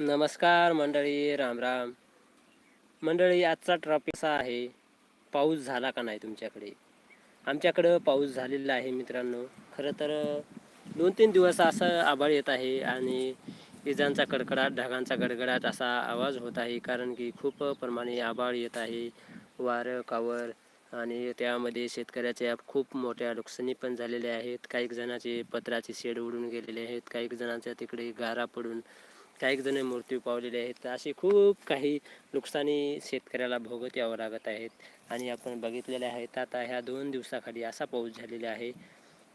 नमस्कार मंडळी राम राम. मंडळी आजचा ट्रॉपिक असा आहे पाऊस झाला का नाही तुमच्याकडे? आमच्याकडं पाऊस झालेला आहे मित्रांनो. खरं तर दोन तीन दिवस असं आभाळ येत आहे आणि विजांचा कडकडाट ढगांचा गडगडाट असा आवाज होत आहे कारण की खूप प्रमाणे आभाळ येत आहे वारं कावर आणि त्यामध्ये शेतकऱ्याच्या खूप मोठ्या नुकसानी पण झालेल्या आहेत. काही जणांचे पत्राचे शेड उडून गेलेले आहेत काही जणांच्या तिकडे गारा पडून काही जण मृत्यू पावलेले आहेत. असे खूप काही नुकसानी शेतकऱ्याला भोगत यावं लागत आहेत आणि आपण बघितलेले आहेत आता ह्या दोन दिवसाखाली असा पाऊस झालेला आहे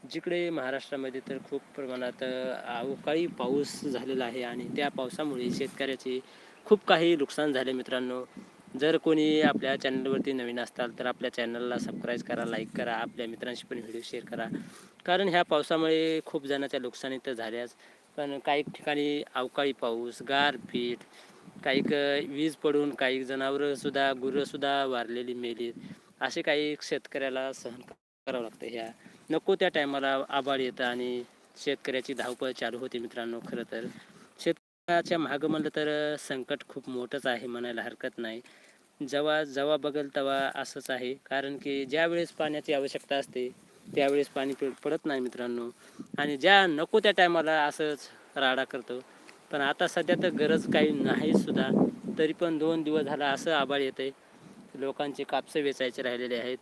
जिकडे महाराष्ट्रामध्ये तर खूप प्रमाणात अवकाळी पाऊस झालेला आहे. आणि त्या पावसामुळे शेतकऱ्याचे खूप काही नुकसान झाले मित्रांनो. जर कोणी आपल्या चॅनलवरती नवीन असताल तर आपल्या चॅनलला सबस्क्राईब करा लाईक करा आपल्या मित्रांशी पण व्हिडिओ शेअर करा. कारण ह्या पावसामुळे खूप जणांच्या नुकसानी तर झाल्याच. पण काही ठिकाणी अवकाळी पाऊस गारपीट काही वीज पडून काही जनावरंसुद्धा गुरंसुद्धा वारलेली मेली. असे काही शेतकऱ्याला सहन करावं लागतं ह्या. नको त्या टायमाला आबाळ येतं आणि शेतकऱ्याची धावपळ चालू होते मित्रांनो खरं तर. शेतकऱ्याच्या मागं म्हणलं तर संकट खूप मोठंच आहे म्हणायला हरकत नाही. जेव्हा जेव्हा बघेल तेव्हा असंच आहे. कारण की ज्या वेळेस पाण्याची आवश्यकता असते त्यावेळेस पाणी पडत नाही मित्रांनो. आणि ज्या नको त्या टायमाला असंच राडा करतो. पण आता सध्या तर गरज काही नाही सुद्धा. तरी पण दोन दिवस झाला असं आबाळ येते लोकांचे कापसं वेचायचे राहिलेले आहेत.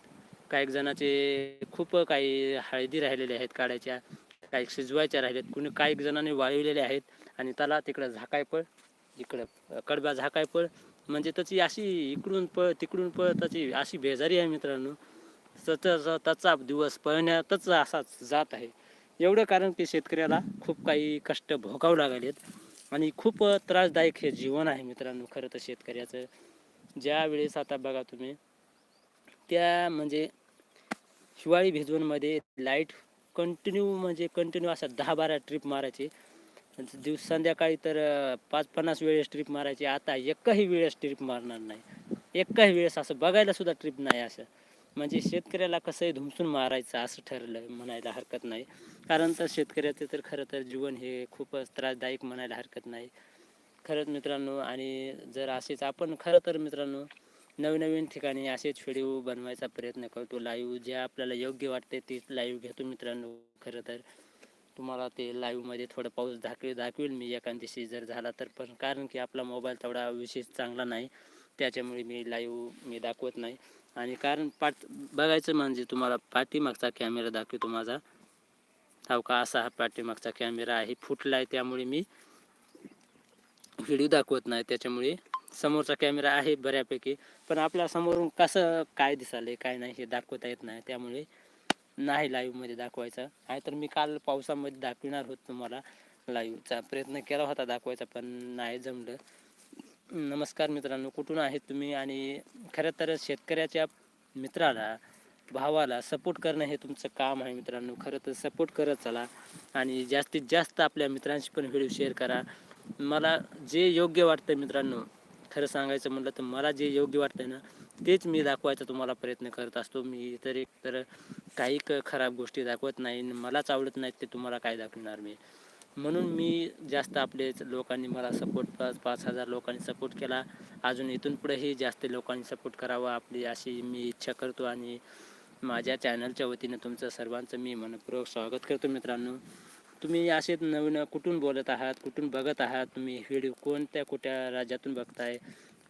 काही जणांचे खूप काही हळदी राहिलेल्या आहेत काढायच्या. काही शिजवायच्या राहिल्यात कुणी काही जणांनी वाळविलेले आहेत. आणि त्याला तिकडं झाकाय पळ इकडं कडबा झाकाय पळ. म्हणजे त्याची अशी इकडून पळ तिकडून पळ त्याची अशी बेजारी आहे मित्रांनो. त्याचा त्याचा दिवस पळण्यातच असाच जात आहे. एवढं कारण की शेतकऱ्याला खूप काही कष्ट भोगावं लागलेत आणि खूप त्रासदायक हे जीवन आहे मित्रांनो खरं तर शेतकऱ्याचं. ज्या वेळेस आता बघा तुम्ही त्या म्हणजे हिवाळी भिजवणमध्ये लाइट कंटिन्यू म्हणजे कंटिन्यू असा दहा बारा ट्रिप मारायची. दिवस संध्याकाळी तर पाच पन्नास वेळेस ट्रिप मारायची. आता एकही वेळेस ट्रिप मारणार नाही. एकही वेळेस असं बघायला सुद्धा ट्रिप नाही असं म्हणजे शेतकऱ्याला कसंही धुमसून मारायचं असं ठरलं म्हणायला हरकत नाही. कारण तर शेतकऱ्याचं तर खरं तर जीवन हे खूपच त्रासदायक म्हणायला हरकत नाही. खरंच मित्रांनो आणि जर असेच आपण खरं तर मित्रांनो नवनवीन ठिकाणी असेच व्हिडिओ बनवायचा प्रयत्न करतो लाईव्ह जे आपल्याला योग्य वाटते तेच लाईव्ह घेतो मित्रांनो खरं तर. तुम्हाला ते लाईव्हमध्ये थोडं पाऊस दाखवी दाखवेल मी एखाद दिवशी जर झाला तर. पण कारण की आपला मोबाईल तेवढा विशेष चांगला नाही. त्याच्यामुळे मी लाईव्ह मी दाखवत नाही. आणि कारण पाठ बघायचं म्हणजे तुम्हाला पाठीमागचा कॅमेरा दाखवतो माझा. हो का? असा हा पाठीमागचा कॅमेरा आहे. फुटला आहे त्यामुळे मी व्हिडिओ दाखवत नाही. त्याच्यामुळे समोरचा कॅमेरा आहे बऱ्यापैकी. पण आपल्या समोरून कसं काय दिसाले काय नाही हे दाखवता येत नाही. त्यामुळे नाही लाईव्हमध्ये दाखवायचं. आहे तर मी काल पावसामध्ये दाखविणार होत तुम्हाला. लाईव्हचा प्रयत्न केला होता दाखवायचा पण नाही जमलं. नमस्कार मित्रांनो कुठून आहेत तुम्ही? आणि खरं तर शेतकऱ्याच्या मित्राला भावाला सपोर्ट करणं हे तुमचं काम आहे मित्रांनो. खरं तर सपोर्ट करत चला आणि जास्तीत जास्त आपल्या मित्रांशी पण व्हिडिओ शेअर करा. मला जे योग्य वाटतं मित्रांनो खरं सांगायचं म्हटलं तर मला जे योग्य वाटतं ना तेच मी दाखवायचा तुम्हाला प्रयत्न करत असतो. मी तर एक तर काही क खराब गोष्टी दाखवत नाही मलाच आवडत नाहीत ते तुम्हाला काय दाखवणार मी. म्हणून मी जास्त आपले लोकांनी मला सपोर्ट पाच पाच हजार लोकांनी सपोर्ट केला. अजून इथून पुढेही जास्त लोकांनी सपोर्ट करावा आपली अशी मी इच्छा करतो आणि माझ्या चॅनलच्या वतीनं तुमचं सर्वांचं मी मनपूर्वक स्वागत करतो मित्रांनो. तुम्ही असेच नवीन कुठून बोलत आहात कुठून बघत आहात तुम्ही व्हिडिओ कोणत्या कुठल्या राज्यातून बघताय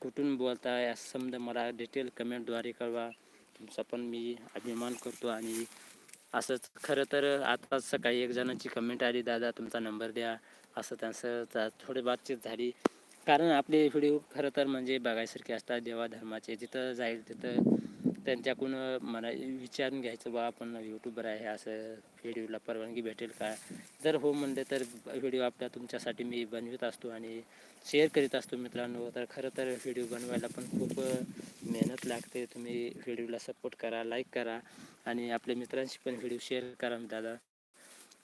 कुठून बोलताय असं समजा मला डिटेल कमेंटद्वारे कळवा. तुमचा पण मी अभिमान करतो आणि असंच. खरं तर आता सकाळी एक जणांची कमेंट आली दादा तुमचा नंबर द्या. असं त्यांचं थोडी बातचीत झाली. कारण आपले व्हिडिओ खरं तर म्हणजे बघायसारखे असतात देवा धर्माचे जिथं जाईल तिथं त्यांच्याकडून मला विचारून घ्यायचं बा आपण यूट्यूबर आहे असं व्हिडिओला परवानगी भेटेल का? जर हो म्हणले तर व्हिडिओ आपल्या तुमच्यासाठी मी बनवित असतो आणि शेअर करीत असतो मित्रांनो. तर खरं तर व्हिडिओ बनवायला पण खूप मेहनत लागते. तुम्ही व्हिडिओला सपोर्ट करा लाईक करा आणि आपल्या मित्रांशी पण व्हिडिओ शेअर करा दादा.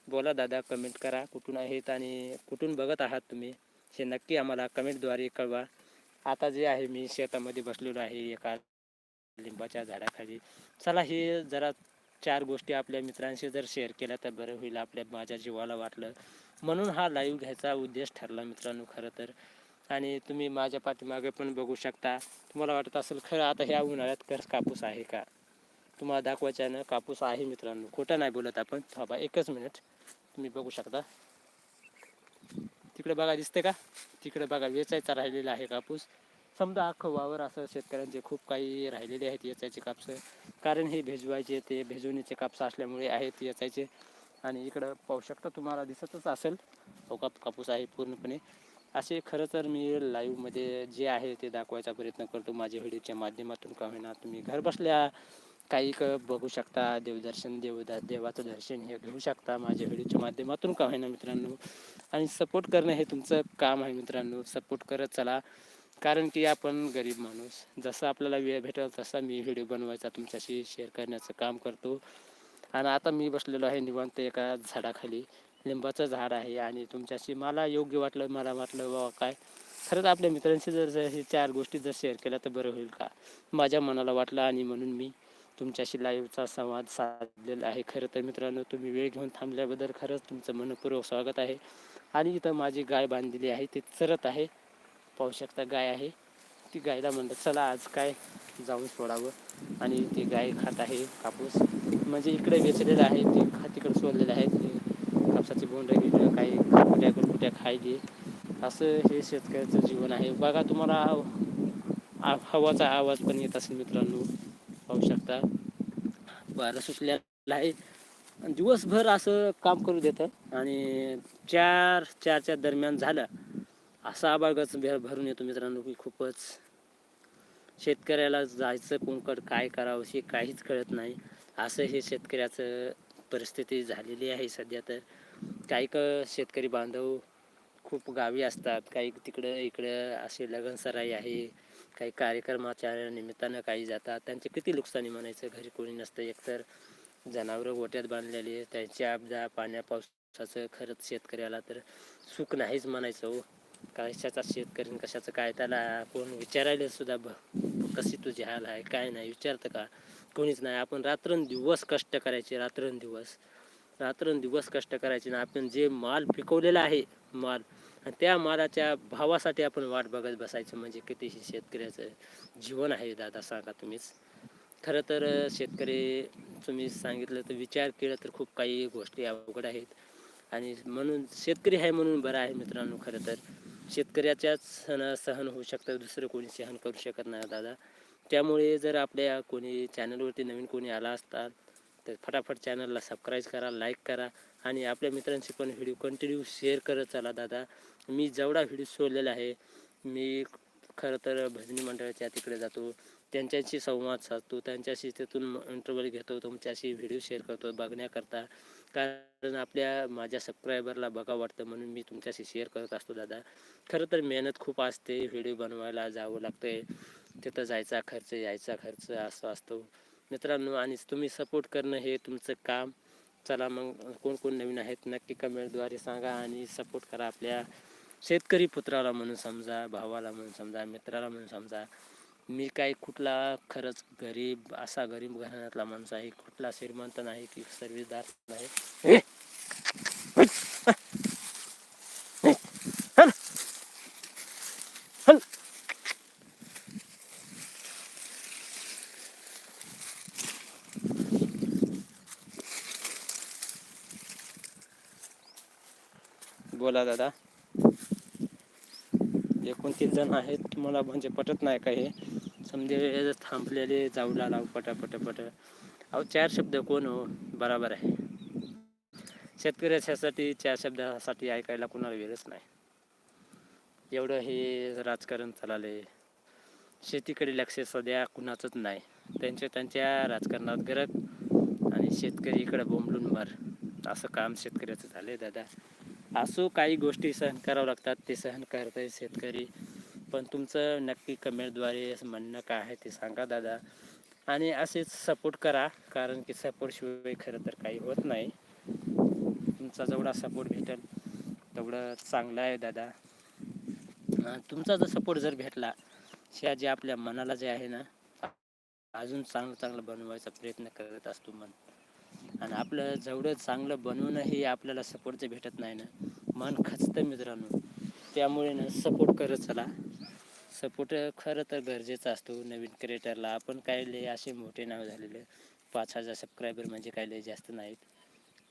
बोला दादा कमेंट करा कुठून आहेत आणि कुठून बघत आहात तुम्ही हे नक्की आम्हाला कमेंटद्वारे कळवा. आता जे आहे मी शेतामध्ये बसलेलो आहे एका लिंबाच्या झाडाखाली. चला हे जरा चार गोष्टी आपल्या मित्रांशी जर शेअर केल्या तर बरं होईल. आपल्या माझ्या जीवाला वाटलं. म्हणून हा लाईव्ह घ्यायचा उद्देश ठरला मित्रांनो खरं तर. आणि तुम्ही माझ्या पाठीमागे पण बघू शकता. तुम्हाला वाटत असेल खरं आता ह्या उन्हाळ्यात खरंच कापूस आहे का? तुम्हाला दाखवायच्यानं कापूस आहे मित्रांनो. खोटं नाही बोलत आपण. थांबा एकच मिनिट तुम्ही बघू शकता. तिकडे बघा दिसते का? तिकडे बघा वेचायचा राहिलेला आहे कापूस. समजा अख्खं वावर असं शेतकऱ्यांचे खूप काही राहिलेले आहेत याचायचे कापसं. कारण हे भेजवायचे ते भेजवणीचे कापसं असल्यामुळे आहेत याचायचे. आणि इकडं पाहू शकता तुम्हाला दिसतच असेल. अवकाप कापूस आहे पूर्णपणे. असे खरं तर मी लाईव्हमध्ये जे आहे ते दाखवायचा प्रयत्न करतो. माझ्या व्हिडिओच्या माध्यमातून का होईना तुम्ही घर बसल्या काही क बघू शकता. देवदर्शन देवदा देवाचं दर्शन हे घेऊ शकता माझ्या व्हिडिओच्या माध्यमातून का होईना मित्रांनो. आणि सपोर्ट करणं हे तुमचं काम आहे मित्रांनो. सपोर्ट करत चला. कारण की आपण गरीब माणूस. जसं आपल्याला वेळ भेटेल तसा मी व्हिडिओ बनवायचा तुमच्याशी शेअर करण्याचं काम करतो. आणि आता मी बसलेलो आहे निवांत एका झाडाखाली. लिंबाचं झाड आहे आणि तुमच्याशी मला योग्य वाटलं मला वाटलं बाबा काय? खरंच आपल्या मित्रांशी जर हे चार गोष्टी जर शेअर केल्या तर बरं होईल का? माझ्या मनाला वाटलं आणि म्हणून मी तुमच्याशी लाईव्हचा संवाद साधलेला आहे. खरं तर मित्रांनो तुम्ही वेळ घेऊन थांबल्याबद्दल खरंच तुमचं मनपूर्वक स्वागत आहे. आणि इथं माझी गाय बांधलेली आहे ती चरत आहे. पाहू शकता गाय आहे. ती गायला म्हणलं चला आज काय जाऊन सोडावं. आणि ती गाय खात आहे कापूस. म्हणजे इकडे वेचलेलं आहे ते खा तिकडे सोडलेलं आहे. ते कापसाची बोंड घेतलं काही कुठ्या कुठ्या खायली असं हे शेतकऱ्याचं जीवन आहे. बघा तुम्हाला आ- हवाचा आवाज पण येत असेल मित्रांनो. पाहू शकता. वारं सुटलेला आहे. आणि दिवसभर असं काम करू देतं. आणि चार चारच्या दरम्यान झालं असा आबाळगच भरून येतो मित्रांनो की खूपच. शेतकऱ्याला जायचं कोणकड काय करावं हे काहीच कळत नाही. असं हे शेतकऱ्याचं परिस्थिती झालेली आहे सध्या तर. काही क शेतकरी बांधव खूप गावी असतात. काही तिकडं इकडं असे लगनसराई आहे. काही कार्यक्रमाच्या निमित्तानं काही जातात. त्यांचे किती नुकसानी म्हणायचं घरी कोणी नसतं. एकतर जनावरं गोट्यात बांधलेली त्यांची आपदा पाण्या पावसाचं खरंच शेतकऱ्याला तर सुख नाहीच म्हणायचं हो. कशाचा शेतकरी आणि कशाचं काय त्याला कोण विचारायला सुद्धा ब कशी तुझी हाल आहे काय नाही विचारतं का? कोणीच नाही. आपण रात्रंदिवस कष्ट करायचे रात्रंदिवस रात्रंदिवस कष्ट करायचे ना आपण जे माल पिकवलेला आहे माल आणि त्या मालाच्या भावासाठी आपण वाट बघत बसायचं म्हणजे किती शेतकऱ्याचं जीवन आहे दादा सांगा तुम्हीच. खरं तर शेतकरी तुम्ही सांगितलं तर विचार केला तर खूप काही गोष्टी अवघड आहेत. आणि म्हणून शेतकरी आहे म्हणून बरं आहे मित्रांनो खरं तर. शेतकऱ्याच्याच सण सहन होऊ शकतं दुसरं कोणी सहन करू शकत नाही दादा. त्यामुळे जर आपल्या कोणी चॅनलवरती नवीन कोणी आला असतात तर फटाफट चॅनलला सबस्क्राईब करा लाईक करा आणि आपल्या मित्रांशी पण व्हिडिओ कंटिन्यू शेअर करत चला दादा. मी जेवढा व्हिडिओ सोडलेला आहे मी खरं तर भजनी मंडळाच्या तिकडे जातो त्यांच्याशी संवाद साधतो त्यांच्याशी तिथून इंटरव्ह्यू घेतो तुमच्याशी व्हिडिओ शेअर करतो बघण्याकरता. कारण आपल्या माझ्या सबस्क्रायबरला बघा वाटतं म्हणून मी तुमच्याशी शेअर करत असतो दादा. खरं तर मेहनत खूप असते व्हिडिओ बनवायला जावं लागतं तिथं जायचा खर्च यायचा खर्च असं असतो. मित्रांनो आणि तुम्ही सपोर्ट करणं हे तुमचं काम. चला मग कोण कोण नवीन आहेत नक्की कमेंटद्वारे सांगा आणि सपोर्ट करा आपल्या शेतकरी पुत्राला म्हणून समजा भावाला म्हणून समजा मित्राला म्हणून समजा. मी काही कुठला खरंच गरीब असा गरीब घराण्यातला माणूस आहे कुठला श्रीमंत नाही की सर्विसदार नाही. बोला दादा. किती जण आहेत मला म्हणजे पटत नाही का हे समजे थांबलेले जाऊ लाव पटा पट. पट अहो चार शब्द कोण हो? बराबर आहे. शेतकऱ्याच्यासाठी चार शब्दासाठी ऐकायला कोणाला वेळच नाही. एवढं हे राजकारण चालले शेतीकडे लक्ष सध्या कुणाचंच नाही. त्यांच्या त्यांच्या राजकारणात गरज आणि शेतकरी इकडे बोंबलून मार असं काम शेतकऱ्याचं झालंय दादा. असो काही गोष्टी सहन करावं लागतात ते सहन करताय शेतकरी. पण तुमचं नक्की कमेंटद्वारे म्हणणं काय आहे ते सांगा दादा. आणि असेच सपोर्ट करा कारण की सपोर्टशिवाय खरं तर काही होत नाही. तुमचा जेवढा सपोर्ट भेटेल तेवढं चांगलं आहे दादा. तुमचा जर सपोर्ट जर भेटला ह्या जे आपल्या मनाला जे आहे ना अजून चांगलं चांगलं बनवायचा प्रयत्न करत असतो मन. आणि आपलं जेवढं चांगलं बनवणं हे आपल्याला सपोर्टचं भेटत नाही ना मन खचतं मित्रांनो. त्यामुळे ना सपोर्ट करत चला. सपोर्ट खरं तर गरजेचा असतो नवीन क्रिएटरला आपण काय लय असे मोठे नाव झालेले. पाच हजार सबस्क्रायबर म्हणजे काय लय जास्त नाहीत.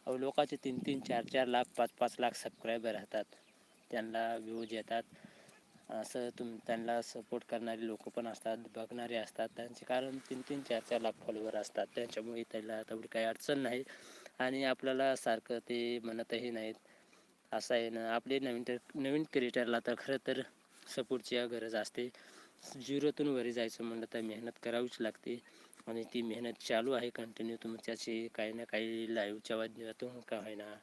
अहो लोकांचे तीन तीन चार चार लाख पाच पाच लाख सबस्क्रायबर राहतात. त्यांना व्ह्यूज येतात. असं तुम त्यांना सपोर्ट करणारे लोक पण असतात बघणारे असतात. त्यांचे कारण तीन तीन चार चार लाख फॉलोवर असतात. त्यांच्यामुळे त्याला तेवढी काही अडचण नाही. आणि आपल्याला सारखं ते म्हणतही नाहीत. असं आहे ना आपले नवीन तर नवीन क्रिएटरला तर खरं तर सपोर्टची गरज असते. झिरोतून वरी जायचं म्हणलं तर मेहनत करावीच लागते. आणि ती मेहनत चालू आहे कंटिन्यू तुमच्याशी काही ना काही लाईव्हच्या माध्यमातून का होईना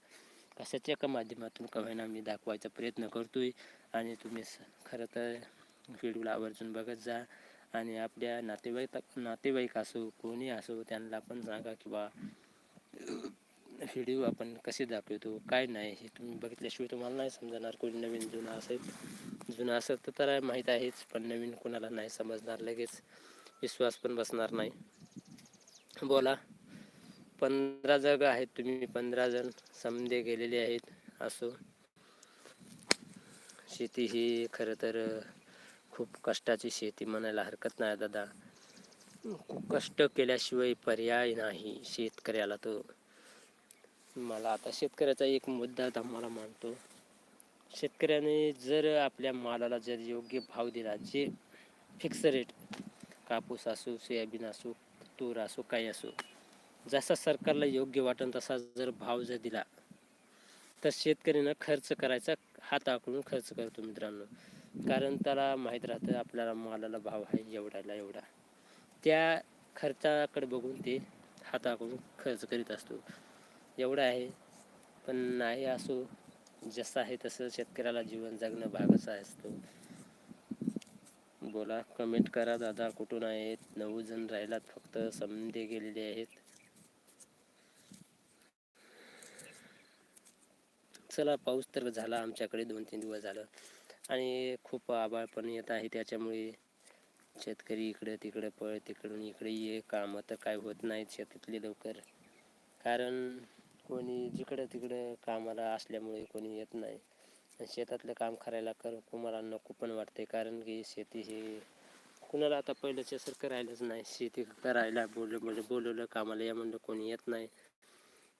कशाच्या का माध्यमातून का होईना मी दाखवायचा प्रयत्न करतोय. आणि तुम्ही स- खरं तर व्हिडिओला आवर्जून बघत जा. आणि आपल्या नातेवाईक नातेवाईक असो कोणी असो त्यांना पण सांगा की बा व्हिडिओ आपण कसे दाखवतो काय नाही हे तुम्ही बघितल्याशिवाय तुम्हाला नाही समजणार कोणी नवीन जुनं असेल. जुनं असेल तर तर माहीत आहेच पण नवीन कुणाला नाही समजणार लगेच विश्वास पण बसणार नाही. बोला पंधरा जग आहेत तुम्ही पंधरा जण समजे गेलेले आहेत असो. शेती ही खरं तर खूप कष्टाची शेती म्हणायला हरकत नाही दादा. खूप कष्ट केल्याशिवाय पर्याय नाही शेतकऱ्याला तो. मला आता शेतकऱ्याचा एक मुद्दा आता मला मानतो. शेतकऱ्याने जर आपल्या मालाला जर योग्य भाव दिला जे फिक्स रेट कापूस असो सोयाबीन असो तूर असो काही असो जसा सरकारला योग्य वाटेल तसा जर भाव जर दिला तर शेतकऱ्यांना खर्च करायचा हात आखडून खर्च करतो मित्रांनो. कारण त्याला माहीत राहतं आपल्याला मालाला भाव आहे एवढ्याला एवढा. त्या खर्चाकडे बघून ते हाताकडून खर्च करीत असतो. एवढं आहे पण नाही असो जसं आहे तसं शेतकऱ्याला जीवन जगणं भागच असतो. बोला कमेंट करा दादा कुठून आहेत? नऊ जण राहिलात फक्त समजे गेलेले आहेत. चला पाऊस तर झाला आमच्याकडे दोन तीन दिवस झालं. आणि खूप आभाळ पण येत आहे त्याच्यामुळे शेतकरी इकडे तिकडे पळ तिकडून इकडे ये कामं तर काय होत नाहीत शेतातले लवकर. कारण कोणी जिकडं तिकडं कामाला असल्यामुळे कोणी येत नाही. शेतातलं काम करायला कर कुणाला नको पण वाटते कारण की शेती ही कुणाला आता पहिल्याच्यासारखं राहिलंच नाही. शेती करायला बोललं म्हणजे बोलवलं कामाला या म्हणलं कोणी येत नाही.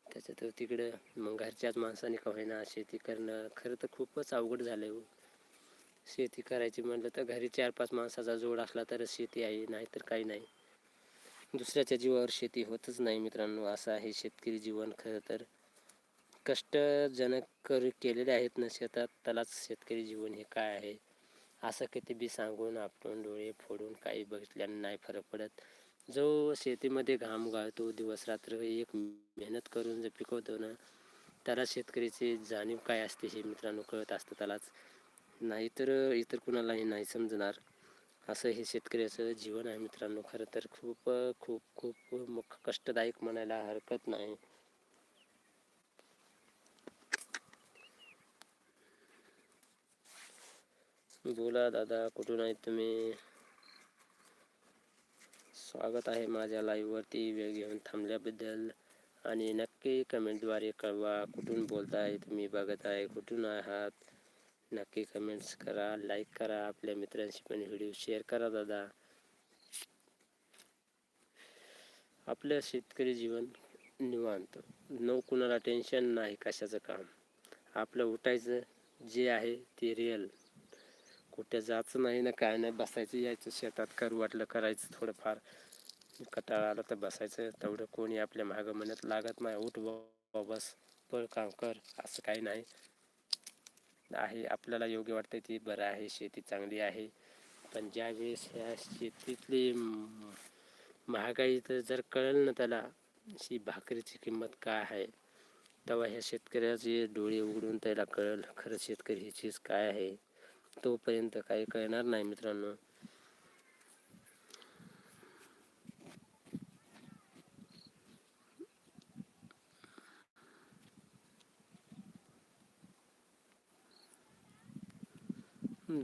त्याच्यात तिकडं मग घरच्याच माणसाने का होईना शेती करणं खरं तर खूपच अवघड झालं आहे हो. शेती करायची म्हणलं तर घरी चार पाच माणसाचा जोड असला तरच शेती आहे नाहीतर काही नाही. दुसऱ्याच्या जीवावर शेती होतच नाही मित्रांनो. असं आहे शेतकरी जीवन. खरं तर कष्टजनक कर केलेले आहेत ना शेतात. त्यालाच शेतकरी जीवन हे काय आहे? असं किती बी सांगून आपण डोळे फोडून काही बघितल्याने नाही फरक पडत. जो शेतीमध्ये घाम गाळतो दिवस रात्र एक मेहनत करून जर पिकवतो ना त्याला शेतकरीची जाणीव काय असते हे मित्रांनो कळत असतं त्यालाच. नाहीतर इतर कुणालाही नाही समजणार. असं हे शेतकऱ्याचं जीवन आहे मित्रांनो. खरं तर खूप खूप खूप कष्टदायक म्हणायला हरकत नाही. बोला दादा कुठून आहेत तुम्ही? स्वागत आहे माझ्या लाईव्हवरती वेळ घेऊन थांबल्याबद्दल आणि नक्की कमेंटद्वारे कळवा. कुठून बोलताय तुम्ही? बघत आहे. कुठून आहात? नक्की कमेंट्स करा लाईक करा आपल्या मित्रांशी पण व्हिडिओ शेअर करा दादा. आपलं शेतकरी जीवन निवांत न कुणाला टेन्शन नाही कशाचं काम. आपलं उठायचं जे आहे ते रिअल कुठे जायचं नाही ना काय नाही बसायचं यायचं शेतात करू वाटलं करायचं थोडंफार. कटाळा आला तर बसायचं तेवढं कोणी आपल्या मागं म्हणत लागत नाही उठ बस पळ काम कर असं काही नाही. आहे आपल्याला योग्य वाटतं ती बरं आहे शेती चांगली आहे. पण ज्यावेळेस ह्या शेतीतली महागाई तर जर कळेल ना त्याला ही भाकरीची किंमत काय आहे? तेव्हा ह्या शेतकऱ्याचे डोळे उघडून त्याला कळलं खरं शेतकरी ही चीज काय आहे? तोपर्यंत काही कळणार नाही मित्रांनो.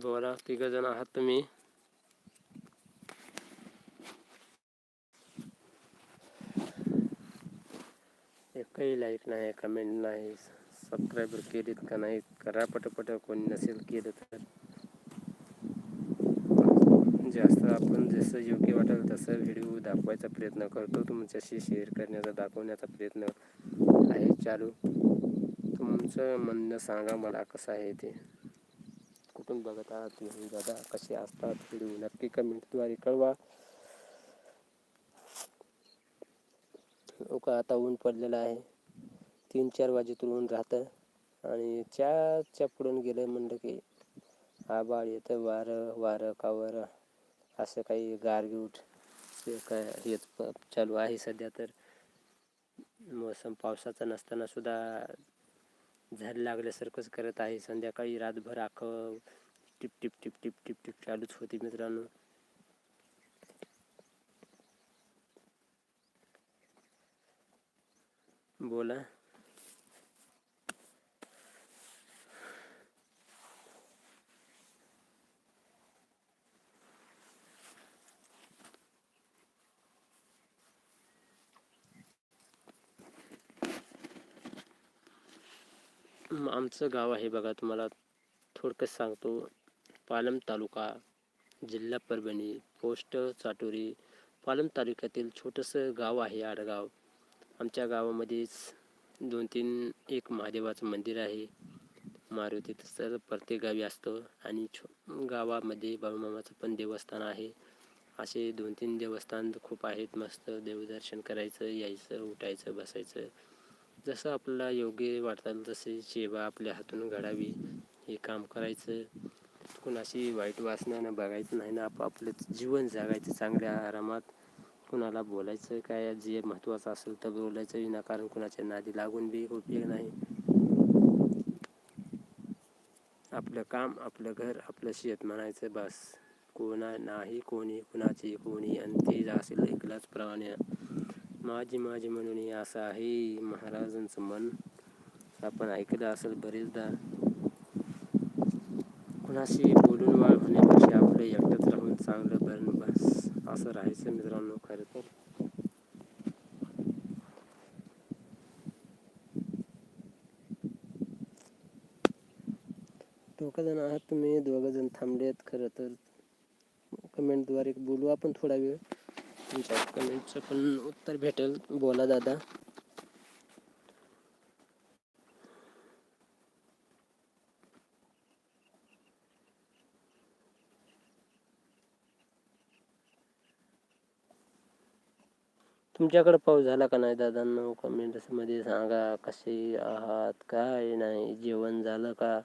बोला तिघ जण आहात तुम्ही. एकही लाईक नाही कमेंट नाही सबस्क्रायबर केलीत का नाही करा पटपट कोणी नसेल केलं तर. जास्त आपण जसं योग्य वाटेल तसं व्हिडिओ दाखवायचा प्रयत्न करतो. तुमच्याशी शेअर करण्याचा दाखवण्याचा प्रयत्न आहे चालू. तुमचं म्हणणं सांगा मला कसं आहे ते. कुठून बघत आहात. तुम्ही दादा कसे असतात व्हिडिओ नक्की कमेंटद्वारे कळवा. हो का आता ऊन पडलेलं आहे. तीन चार वाजेतून ऊन राहतं. आणि चारच्या पुढून गेलं म्हणलं की आबाळ येतं वारं वारं कावर असं काही गारगीट काय येत चालू आहे सध्या तर. मोसम पावसाचा नसताना सुद्धा झाड लागल्यासारखंच करत आहे. संध्याकाळी रातभर आखं टिप टिप टिप टिप टिप टिप चालूच होती मित्रांनो बोला आमचं गाव आहे बघा, तुम्हाला थोडक्यात सांगतो. पालम तालुका जिल्हा परभणी पोस्ट चाटोरी पालम तालुक्यातील छोटंसं गाव आहे आडगाव. आमच्या गावामध्येच दोन तीन एक महादेवाचं मंदिर आहे. मारुती तसं प्रत्येक गावी असतं आणि छो गावामध्ये बाळूमामाचं पण देवस्थान आहे. असे दोन तीन देवस्थान खूप आहेत मस्त देवदर्शन करायचं यायचं उठायचं बसायचं. जसं आपल्याला योग्य वाटतात तसे सेवा आपल्या हातून घडावी हे काम करायचं. कुणाशी वाईट वासनानं बघायचं नाही ना आपापलं जीवन जगायचं चांगल्या आरामात. कुणाला बोलायचं काय जे महत्त्वाचं असेल तर बोलायचं विनाकारण कुणाच्या नादी लागून बी उपयोग नाही. आपलं काम आपलं घर आपलं शेत म्हणायचं बस. कोणा नाही कोणी कुणाची कोणी आणि ते असेल ऐकलाच प्रमाणे माझी माझी म्हणून असं आहे महाराजांचं मन. आपण ऐकलं असेल बरेचदा. कुणाशी बोलून वाळ होण्यापेक्षा आपलं एकटंच राहून चांगलं बरं बस असं राहायचं मित्रांनो खरं तर. दोघं जण आहात तुम्ही दोघं जण थांबलेत खरं तर. कमेंटद्वारे बोलू आपण थोडा वेळ. तुमच्या कमेंटचं पण उत्तर भेटेल. बोला दादा. तुमच्याकडं पाऊस झाला का नाही दादांनो कमेंट्समध्ये सांगा. कसे आहात? काय नाही? जेवण झालं का?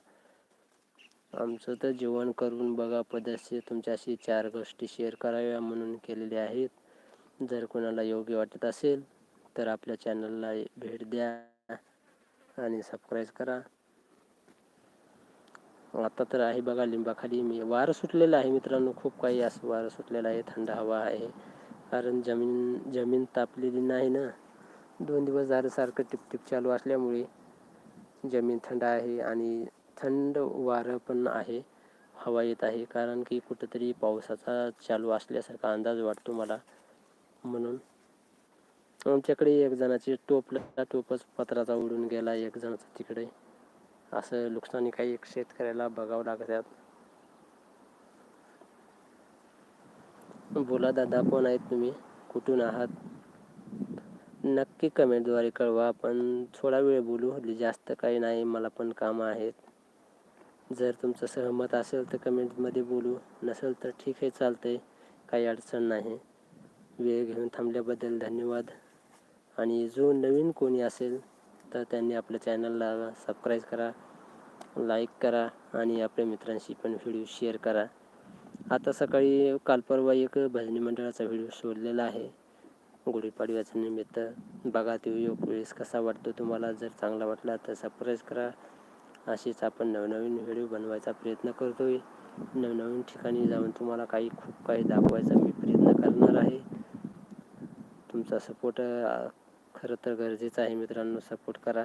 आमचं तर जेवण करून बघा. पदस्य तुमच्याशी चार गोष्टी शेअर कराव्या म्हणून केलेल्या आहेत. जर कोणाला योग्य वाटत असेल तर आपल्या चॅनलला भेट द्या आणि सबस्क्राईब करा. आता तर आहे बघा लिंबाखाली. मी वारं सुटलेलं आहे मित्रांनो. खूप काही असं वारं सुटलेलं आहे. थंड हवा आहे. कारण जमीन जमीन तापलेली नाही ना. दोन दिवस झालं सारखं टिपटिप चालू असल्यामुळे जमीन थंड आहे आणि थंड वारं पण आहे हवा येत आहे. कारण की कुठंतरी पावसाचा चालू असल्यासारखा अंदाज वाटतो मला. म्हणून आमच्याकडे एक जणाची टोपला टोपच पत्राचा उडून गेला एक जणाचा तिकडे. असं नुकसानी काही एक शेतकऱ्याला बघावं लागतात बोला दादा कोण आहेत तुम्ही? कुठून आहात? नक्की कमेंटद्वारे कळवा. आपण थोडा वेळ बोलू. हल्ली जास्त काही नाही. मला पण कामं आहेत. जर तुमचं सहमत असेल तर कमेंटमध्ये बोलू. नसेल तर ठीक आहे चालतंय. काही अडचण नाही. वेळ घेऊन थांबल्याबद्दल धन्यवाद. आणि जो नवीन कोणी असेल तर त्यांनी आपल्या चॅनलला सबस्क्राईब करा लाईक करा आणि आपल्या मित्रांशी पण व्हिडिओ शेअर करा. आता सकाळी काल परवा एक भजनी मंडळाचा व्हिडिओ सोडलेला आहे. गुढीपाडव्याचं निमित्त. बघा तो योग वेळेस कसा वाटतो तुम्हाला? जर चांगला वाटला तर सबस्क्राईब करा. अशीच आपण नवनवीन व्हिडिओ बनवायचा प्रयत्न करतो आहे नवनवीन ठिकाणी जाऊन तुम्हाला काही खूप काही दाखवायचा मी प्रयत्न करणार आहे. तुमचा सपोर्ट खरं तर गरजेचं आहे मित्रांनो. सपोर्ट करा.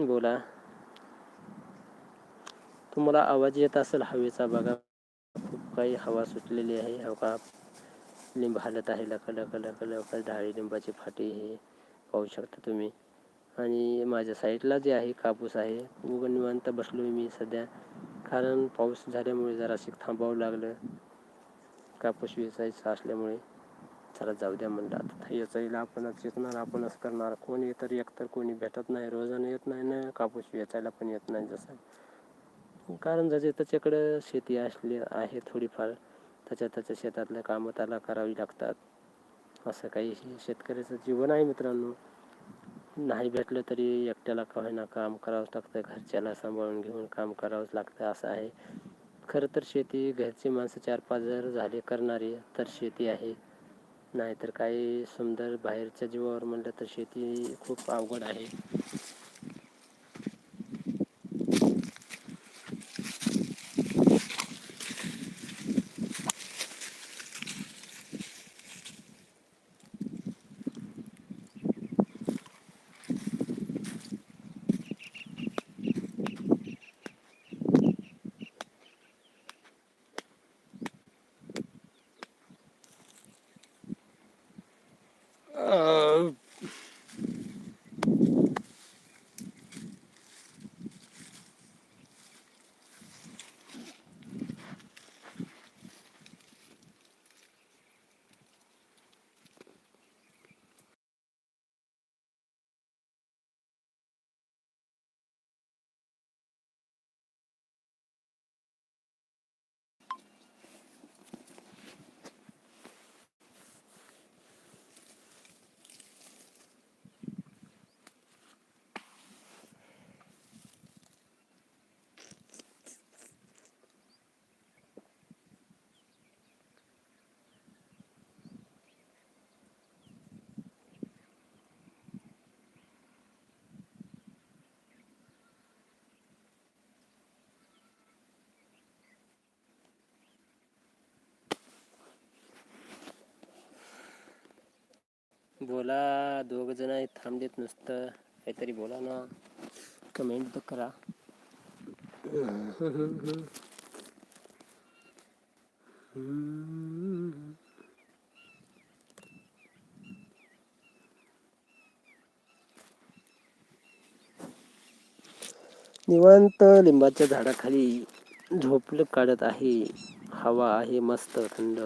बोला. तुम्हाला आवाज येत असेल हवेचा बघा. खूप काही हवा सुटलेली आहे. हवा का लिंब हालत आहे. लख लख लख लख डाळी लिंबाची फाटी हे पाहू शकता तुम्ही. आणि माझ्या साईडला जे आहे कापूस आहे. उग निवांत बसलो मी सध्या. कारण पाऊस झाल्यामुळे जराशी थांबावं लागलं. कापूस वेचायचा असल्यामुळे. चला जाऊ द्या म्हणलं. आता याचायला आपणच येतणार आपणच करणार. कोणी तर एकतर कोणी भेटत नाही रोजानं येत नाही ना. कापूस वेचायला पण येत नाही जसं. कारण जसे त्याच्याकडं शेती असली आहे थोडीफार त्याच्या त्याच्या शेतातल्या कामं त्याला करावी लागतात. असं काही शेतकऱ्याचं जीवन आहे मित्रांनो. नाही भेटलं तरी एकट्याला का होईना काम करावंच लागतं घरच्याला सांभाळून घेऊन काम करावंच लागतं असं आहे. खरं तर शेती घरची माणसं चार पाच जर झाले करणारी तर शेती आहे. नाहीतर काही सुंदर बाहेरच्या जीवावर म्हणलं तर शेती खूप अवघड आहे. बोला दोघं जण थांबलेत नुसतं. काहीतरी बोला ना. कमेंट तर करा. निवांत लिंबाच्या झाडाखाली झोपलं काढत आहे. हवा आहे मस्त थंड.